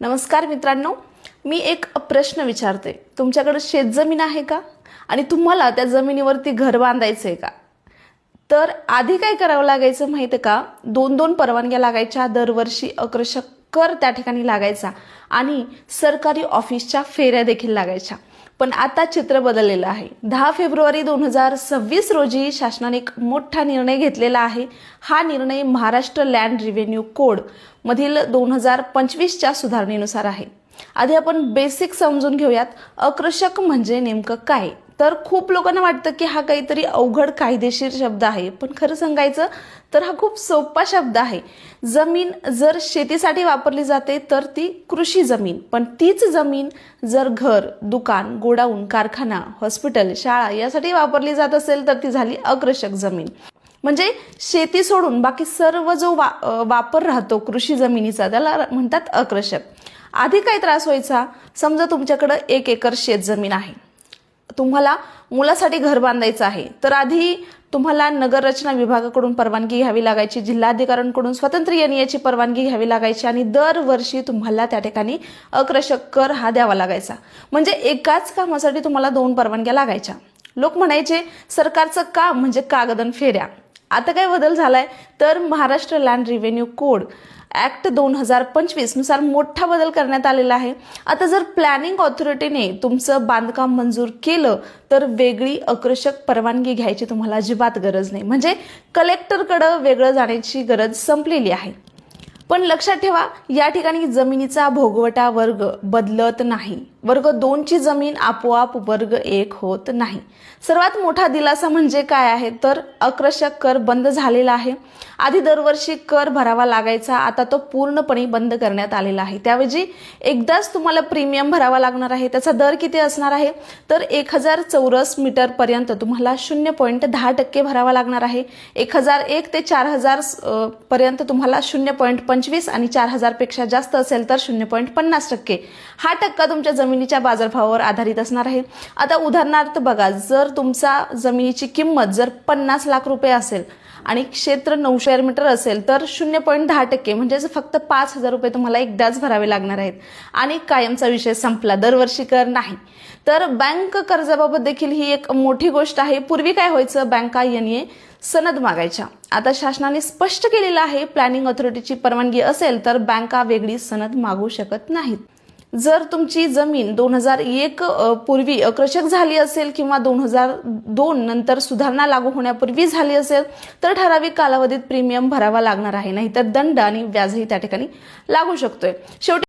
नमस्कार मित्रांनो मी एक प्रश्न विचारते. तुमच्याकडे शेतजमीन आहे का? आणि तुम्हाला त्या जमिनीवरती घर बांधायचं आहे का? तर आधी काय करावं लागायचं माहिती आहे का? दोन दोन परवानग्या लागायच्या दरवर्षी अकर्षक कर त्या ठिकाणी लागायचा आणि सरकारी ऑफिसच्या फेऱ्या देखील लागायच्या. पण आता चित्र बदललेलं आहे. दहा फेब्रुवारी दोन हजार सव्वीस रोजी शासनाने एक मोठा निर्णय घेतलेला आहे. हा निर्णय महाराष्ट्र लँड रिव्हेन्यू कोड मधील दोन हजार पंचवीसच्या सुधारणेनुसार आहे. आधी आपण बेसिक समजून घेऊयात. आकर्षक म्हणजे नेमकं काय? तर खूप लोकांना वाटतं की हा काहीतरी अवघड कायदेशीर शब्द आहे. पण खरं सांगायचं तर हा खूप सोपा शब्द आहे. जमीन जर शेतीसाठी वापरली जाते तर ती कृषी जमीन. पण तीच जमीन जर घर दुकान गोडाऊन कारखाना हॉस्पिटल शाळा यासाठी वापरली जात असेल तर ती झाली अकृषक जमीन. म्हणजे शेती सोडून बाकी सर्व जो वा वापर राहतो कृषी जमिनीचा त्याला म्हणतात अकृषक आधी काय त्रास व्हायचा? समजा तुमच्याकडं एक एकर शेत जमीन आहे. तुम्हाला मुलासाठी घर बांधायचं आहे. तर आधी तुम्हाला नगर रचना विभागाकडून परवानगी घ्यावी लागायची जिल्हाधिकाऱ्यांकडून स्वतंत्र याची परवानगी घ्यावी लागायची आणि दरवर्षी तुम्हाला त्या ठिकाणी अक्रशक कर हा द्यावा लागायचा. म्हणजे एकाच कामासाठी तुम्हाला दोन परवानग्या लागायच्या. लोक म्हणायचे सरकारचं काम म्हणजे कागदन फेऱ्या. आता काय बदल झालाय? तर Maharashtra land revenue code act दोन हजार पंचवीसनुसार मोठा बदल करण्यात आलेला आहे. आता जर प्लॅनिंग ऑथॉरिटीने तुमचं बांधकाम मंजूर केलं तर वेगळी आकर्षक परवानगी घ्यायची तुम्हाला अजिबात गरज नाही. म्हणजे कलेक्टरकडं वेगळं जाण्याची गरज संपलेली आहे. पण लक्षात ठेवा या ठिकाणी जमिनीचा भोगवटा वर्ग बदलत नाही. वर्ग दोनची जमीन आपोआप वर्ग एक होत नाही. सर्वात मोठा दिलासा म्हणजे काय आहे? तर अक्रशक कर बंद झालेला आहे. आधी दरवर्षी कर भरावा लागायचा आता तो पूर्णपणे बंद करण्यात आलेला आहे. त्याऐवजी एकदाच तुम्हाला प्रीमियम भरावा लागणार आहे त्याचा दर किती असणार आहे? तर एक हजार चौरस मीटरपर्यंत तुम्हाला शून्य पॉईंट दहा टक्के भरावा लागणार आहे. एक हजार एक ते चार हजार पर्यंत तुम्हाला शून्य पॉईंट पंचवीस आणि चार हजारपेक्षा जास्त असेल तर शून्य पॉईंट पन्नास टक्के. हा टक्का तुमच्या जमिनीच्या बाजारभावावर आधारित असणार आहे. आता उदाहरणार्थ बघा जर तुमचा जमिनीची किंमत जर पन्नास लाख रुपये असेल आणि क्षेत्र नऊशे मीटर असेल तर शून्य पॉईंट दहा टक्के म्हणजेच फक्त पाच हजार रुपये तुम्हाला एकदाच भरावे लागणार आहेत. आणि कायमचा विषय संपला. दरवर्षी कर नाही. तर बँक कर्जाबाबत देखील ही एक मोठी गोष्ट आहे. पूर्वी काय व्हायचं? बँका यांनी सनद मागायच्या. आता शासनाने स्पष्ट केलेलं आहे प्लॅनिंग ऑथॉरिटीची परवानगी असेल तर बँका वेगळी सनद मागू शकत नाहीत. जर तुमची जमीन दोन हजार एक पूर्वी अक्रशक झाली असेल किंवा दोन हजार दोन नंतर सुधारणा लागू होण्यापूर्वी झाली असेल तर ठराविक कालावधीत प्रीमियम भरावा लागणार आहे. नाहीतर दंड आणि व्याजही त्या ठिकाणी लागू शकतोय. शेवटी